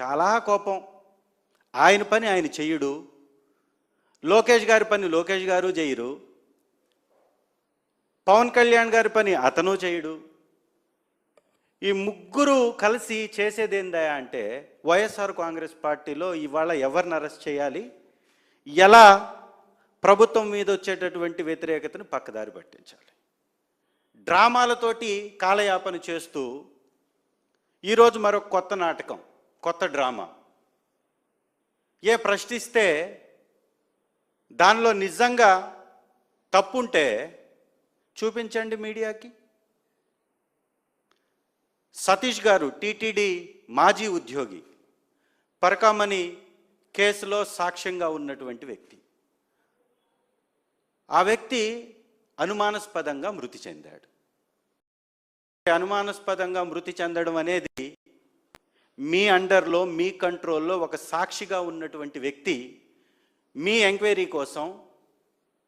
చాలా కోపం. ఆయన పని ఆయన చెయ్యడు లోకేష్ గారి పని లోకేష్ గారు చేయరు పవన్ కళ్యాణ్ గారి పని అతను చేయడు. ఈ ముగ్గురు కలిసి చేసేదేందా అంటే వైఎస్ఆర్ కాంగ్రెస్ పార్టీలో ఇవాళ ఎవరిని అరెస్ట్ చేయాలి? ఎలా ప్రభుత్వం మీద వచ్చేటటువంటి వ్యతిరేకతను పక్కదారి పట్టించాలి? డ్రామాలతోటి కాలయాపన చేస్తూ ఈరోజు మరొక కొత్త నాటకం. కొత్త డ్రామా. ఏ ప్రశ్నిస్తే దానిలో నిజంగా తప్పుంటే చూపించండి మీడియాకి. సతీష్ గారు టీటీడీ మాజీ ఉద్యోగి పరకామణి కేసులో సాక్ష్యంగా ఉన్నటువంటి వ్యక్తి. ఆ వ్యక్తి అనుమానాస్పదంగా మృతి చెందాడు. అనుమానాస్పదంగా మృతి చెందడం అనేది మీ అండర్లో మీ కంట్రోల్లో ఒక సాక్షిగా ఉన్నటువంటి వ్యక్తి మీ ఎంక్వైరీ కోసం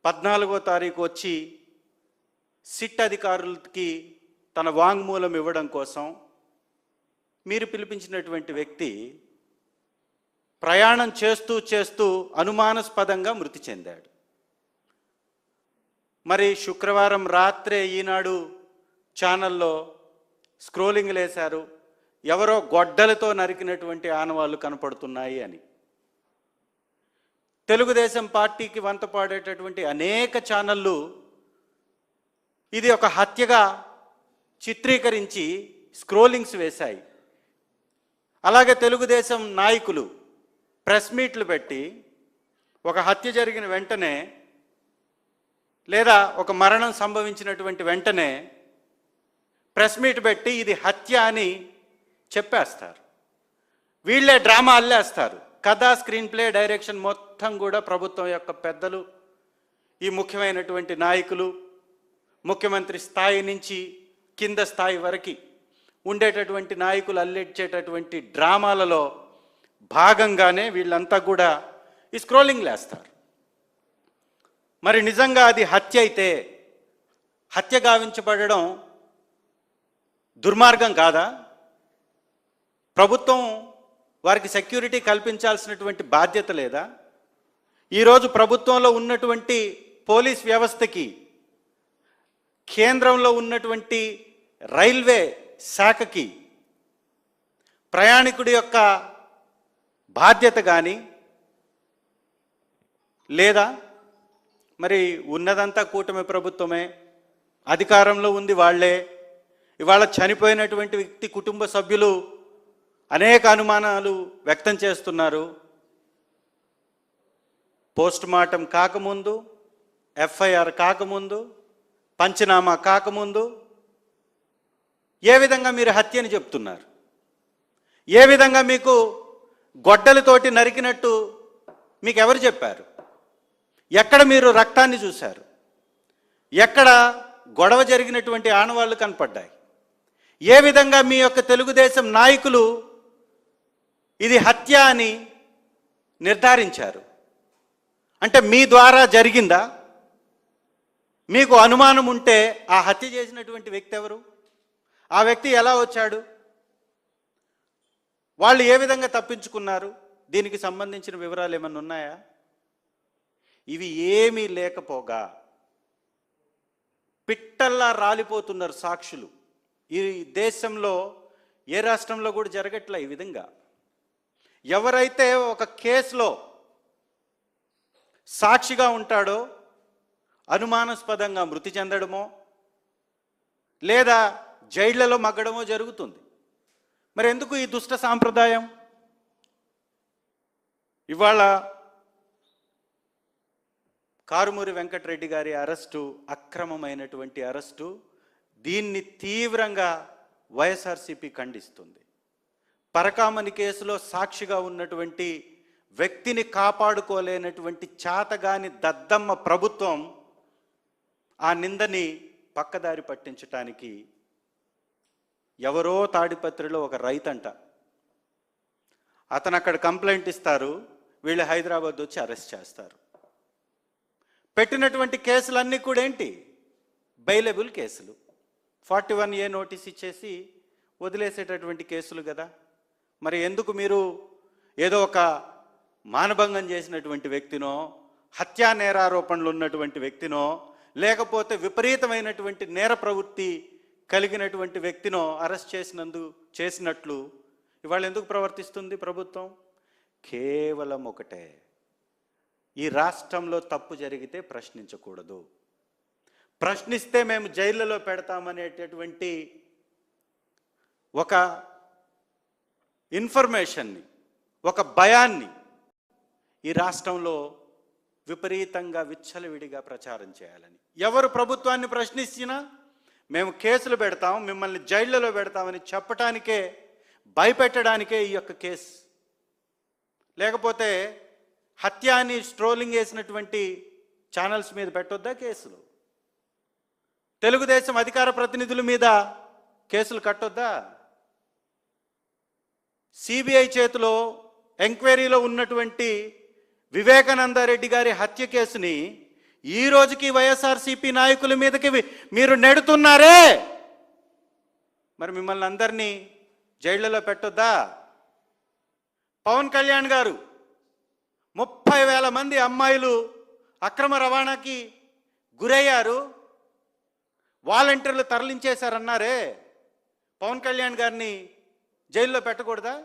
పద్నాలుగో తారీఖు వచ్చి సిట్ అధికారులకి తన వాంగ్మూలం ఇవ్వడం కోసం మీరు పిలిపించినటువంటి వ్యక్తి ప్రయాణం చేస్తూ చేస్తూ అనుమానాస్పదంగా మృతి చెందాడు. మరి శుక్రవారం రాత్రే ఈనాడు ఛానల్లో స్క్రోలింగ్ లేశారు ఎవరో గొడ్డలతో నరికినటువంటి ఆనవాళ్ళు కనపడుతున్నాయి అని. తెలుగుదేశం పార్టీకి వంత పాడేటటువంటి అనేక ఛానళ్ళు ఇది ఒక హత్యగా చిత్రీకరించి స్క్రోలింగ్స్ వేశాయి. అలాగే తెలుగుదేశం నాయకులు ప్రెస్ మీట్లు పెట్టి ఒక హత్య జరిగిన వెంటనే లేదా ఒక మరణం సంభవించినటువంటి వెంటనే ప్రెస్ మీట్ పెట్టి ఇది హత్య అని చెప్పేస్తారు. వీళ్ళే డ్రామా అల్లేస్తారు. కథ స్క్రీన్ ప్లే డైరెక్షన్ మొత్తం కూడా ప్రభుత్వం యొక్క పెద్దలు ఈ ముఖ్యమైనటువంటి నాయకులు ముఖ్యమంత్రి స్థాయి నుంచి కింద స్థాయి వరకు ఉండేటటువంటి నాయకులు అల్లెడ్చేటటువంటి డ్రామాలలో భాగంగానే వీళ్ళంతా కూడా ఈ స్క్రోలింగ్ లేస్తారు. మరి నిజంగా అది హత్య అయితే హత్య గావించబడడం దుర్మార్గం కాదా? ప్రభుత్వం వారికి సెక్యూరిటీ కల్పించాల్సినటువంటి బాధ్యత లేదా? ఈరోజు ప్రభుత్వంలో ఉన్నటువంటి పోలీస్ వ్యవస్థకి కేంద్రంలో ఉన్నటువంటి రైల్వే శాఖకి ప్రయాణికుడి యొక్క బాధ్యత కానీ లేదా? మరి ఉన్నదంతా కూటమి ప్రభుత్వమే అధికారంలో ఉంది వాళ్ళే. ఇవాళ చనిపోయినటువంటి వ్యక్తి కుటుంబ సభ్యులు అనేక అనుమానాలు వ్యక్తం చేస్తున్నారు. పోస్ట్ మార్టం కాకముందు ఎఫ్ఐఆర్ కాకముందు పంచనామా కాకముందు ఏ విధంగా మీరు హత్యని చెప్తున్నారు? ఏ విధంగా మీకు గొడ్డలతోటి నరికినట్టు మీకు ఎవరు చెప్పారు? ఎక్కడ మీరు రక్తాన్ని చూశారు? ఎక్కడ గొడవ జరిగినటువంటి ఆనవాళ్ళు కనపడ్డాయి? ఏ విధంగా మీ యొక్క తెలుగుదేశం నాయకులు ఇది హత్య అని నిర్ధారించారు. అంటే మీ ద్వారా జరిగిందా? మీకు అనుమానం ఉంటే ఆ హత్య చేసినటువంటి వ్యక్తి ఎవరు? ఆ వ్యక్తి ఎలా వచ్చాడు? వాళ్ళు ఏ విధంగా తప్పించుకున్నారు? దీనికి సంబంధించిన వివరాలు ఏమన్నా ఉన్నాయా? ఇవి ఏమీ లేకపోగా పిట్టల్లా రాలిపోతున్నారు సాక్షులు. ఈ దేశంలో ఏ రాష్ట్రంలో కూడా జరగట్లే ఈ విధంగా? ఎవరైతే ఒక కేసులో సాక్షిగా ఉంటాడో అనుమానాస్పదంగా మృతి చెందడమో లేదా జైళ్ళలో మగ్గడమో జరుగుతుంది. మరి ఎందుకు ఈ దుష్ట సాంప్రదాయం? ఇవాళ కారుమూరి వెంకటరెడ్డి గారి అరెస్టు అక్రమమైనటువంటి అరెస్టు దీన్ని తీవ్రంగా వైఎస్ఆర్సీపీ ఖండిస్తుంది. పరకామని కేసులో సాక్షిగా ఉన్నటువంటి వ్యక్తిని కాపాడుకోలేనటువంటి చాతగాని దద్దమ్మ ప్రభుత్వం ఆ నిందని పక్కదారి పట్టించటానికి ఎవరో తాడిపత్రిలో ఒక రైతంట. అతను అక్కడ కంప్లైంట్ ఇస్తారు వీళ్ళు హైదరాబాద్ వచ్చి అరెస్ట్ చేస్తారు. పెట్టినటువంటి కేసులన్నీ కూడా ఏంటి? బైలబుల్ కేసులు. ఫార్టీ వన్ ఏ నోటీస్ ఇచ్చేసి వదిలేసేటటువంటి కేసులు కదా. మరి ఎందుకు మీరు ఏదో ఒక మానభంగం చేసినటువంటి వ్యక్తినో హత్యా నేరారోపణలు ఉన్నటువంటి వ్యక్తినో లేకపోతే విపరీతమైనటువంటి నేర ప్రవృత్తి కలిగినటువంటి వ్యక్తినో అరెస్ట్ చేసినందు చేసినట్లు ఇవాళ ఎందుకు ప్రవర్తిస్తుంది ప్రభుత్వం? కేవలం ఒకటే. ఈ రాష్ట్రంలో తప్పు జరిగితే ప్రశ్నించకూడదు. ప్రశ్నిస్తే మేము జైళ్ళలో పెడతామనేటటువంటి ఒక ఇన్ఫర్మేషన్ని ఒక భయాన్ని ఈ రాష్ట్రంలో విపరీతంగా విచ్చలవిడిగా ప్రచారం చేయాలని. ఎవరు ప్రభుత్వాన్ని ప్రశ్నించినా మేము కేసులు పెడతాం మిమ్మల్ని జైళ్ళలో పెడతామని చెప్పటానికే భయపెట్టడానికే ఈ యొక్క కేసు. లేకపోతే హత్య అని స్ట్రోలింగ్ వేసినటువంటి ఛానల్స్ మీద పెట్టొద్దా కేసులు? తెలుగుదేశం అధికార ప్రతినిధుల మీద కేసులు కట్టొద్దా? సిబిఐ చేతిలో ఎంక్వైరీలో ఉన్నటువంటి వివేకానందారెడ్డి గారి హత్య కేసుని ఈ రోజుకి వైఎస్ఆర్సీపీ నాయకుల మీదకి మీరు నెడుతున్నారే! మరి మిమ్మల్ని అందరినీ జైళ్ళలో పెట్టొద్దా? పవన్ కళ్యాణ్ గారు ముప్పై వేల మంది అమ్మాయిలు అక్రమ రవాణాకి గురయ్యారు. వాలంటీర్లు తరలించేశారన్నారే. పవన్ కళ్యాణ్ గారిని జైల్లో పెట్టకూడదా?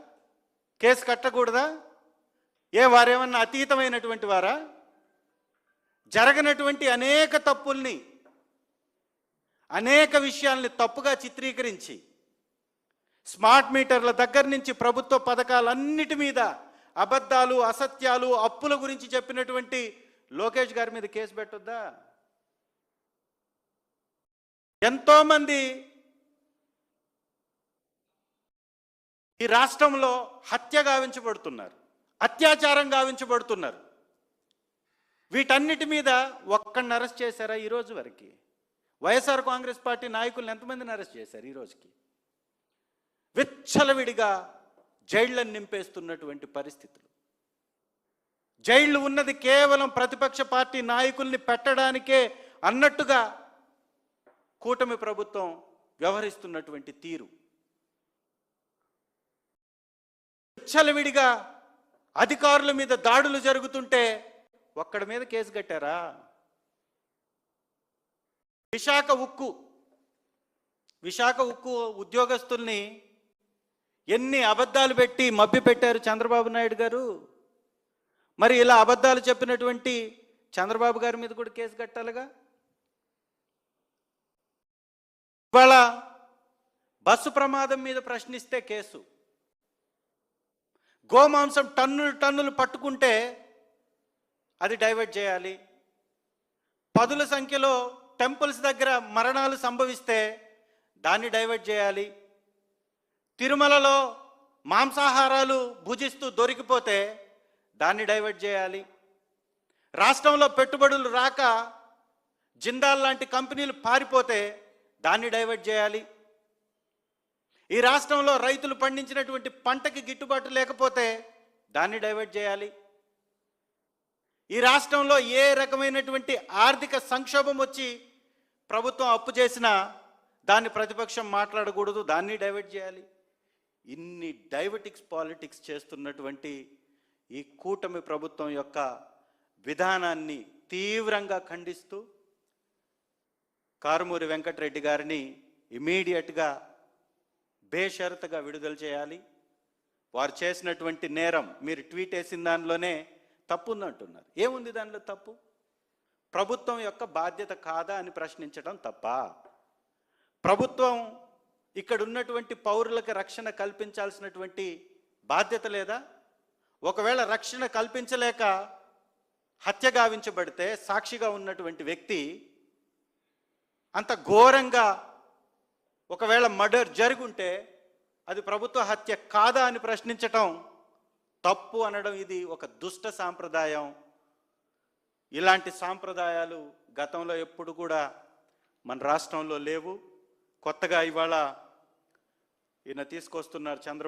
కేసు కట్టకూడదా? ఏ వారేమన్నా అతీతమైనటువంటి వారా? జరగనటువంటి అనేక తప్పుల్ని అనేక విషయాల్ని తప్పుగా చిత్రీకరించి స్మార్ట్ మీటర్ల దగ్గర నుంచి ప్రభుత్వ పథకాలన్నిటి మీద అబద్ధాలు అసత్యాలు అప్పుల గురించి చెప్పినటువంటి లోకేష్ గారి మీద కేసు పెట్టొద్దా? ఎంతోమంది ఈ రాష్ట్రంలో హత్య గావించబడుతున్నారు అత్యాచారం గావించబడుతున్నారు. వీటన్నిటి మీద ఒక్కడిని అరెస్ట్ చేశారా ఈరోజు వరకు? వైఎస్ఆర్ కాంగ్రెస్ పార్టీ నాయకులను ఎంతమందిని అరెస్ట్ చేశారు ఈరోజుకి విచ్చలవిడిగా జైళ్ళను నింపేస్తున్నటువంటి పరిస్థితులు. జైళ్ళు ఉన్నది కేవలం ప్రతిపక్ష పార్టీ నాయకుల్ని పెట్టడానికే అన్నట్టుగా కూటమి ప్రభుత్వం వ్యవహరిస్తున్నటువంటి తీరు. విచ్చలవిడిగా అధికారుల మీద దాడులు జరుగుతుంటే ఒక్కడి మీద కేసు కట్టారా? విశాఖ ఉక్కు విశాఖ ఉక్కు ఉద్యోగస్తుల్ని ఎన్ని అబద్ధాలు పెట్టి మబ్బి పెట్టారు చంద్రబాబు నాయుడు గారు? మరి ఇలా అబద్ధాలు చెప్పినటువంటి చంద్రబాబు గారి మీద కూడా కేసు కట్టాలిగా? ఇవాళ బస్సు ప్రమాదం మీద ప్రశ్నిస్తే కేసు. గోమాంసం టన్నులు టన్నులు పట్టుకుంటే అది డైవర్ట్ చేయాలి. పదుల సంఖ్యలో టెంపుల్స్ దగ్గర మరణాలు సంభవిస్తే దాన్ని డైవర్ట్ చేయాలి. తిరుమలలో మాంసాహారాలు భుజిస్తూ దొరికిపోతే దాన్ని డైవర్ట్ చేయాలి. రాష్ట్రంలో పెట్టుబడులు రాక జిందాల్ లాంటి కంపెనీలు పారిపోతే దాన్ని డైవర్ట్ చేయాలి. ఈ రాష్ట్రంలో రైతులు పండించినటువంటి పంటకి గిట్టుబాటు లేకపోతే దాన్ని డైవర్ట్ చేయాలి. ఈ రాష్ట్రంలో ఏ రకమైనటువంటి ఆర్థిక సంక్షోభం వచ్చి ప్రభుత్వం అప్పు చేసినా దాన్ని ప్రతిపక్షం మాట్లాడకూడదు దాన్ని డైవర్ట్ చేయాలి. ఇన్ని డైవర్టిక్స్ పాలిటిక్స్ చేస్తున్నటువంటి ఈ కూటమి ప్రభుత్వం యొక్క విధానాన్ని తీవ్రంగా ఖండిస్తూ కారుమూరి వెంకటరెడ్డి గారిని ఇమీడియట్గా బేషరతుగా విడుదల చేయాలి. వారు చేసినటువంటి నేరం మీరు ట్వీట్ వేసిన దానిలోనే తప్పు ఉందంటున్నారు. ఏముంది దానిలో తప్పు? ప్రభుత్వం యొక్క బాధ్యత కాదా అని ప్రశ్నించడం తప్ప. ప్రభుత్వం ఇక్కడ ఉన్నటువంటి పౌరులకు రక్షణ కల్పించాల్సినటువంటి బాధ్యత లేదా? ఒకవేళ రక్షణ కల్పించలేక హత్య గావించబడితే సాక్షిగా ఉన్నటువంటి వ్యక్తి అంత ఘోరంగా ఒకవేళ మర్డర్ జరుగుంటే అది ప్రభుత్వ హత్య కాదా అని ప్రశ్నించటం తప్పు అనడం ఇది ఒక దుష్ట సాంప్రదాయం. ఇలాంటి సాంప్రదాయాలు గతంలో ఎప్పుడు కూడా మన రాష్ట్రంలో లేవు. కొత్తగా ఇవాళ ఈయన తీసుకొస్తున్నారు చంద్ర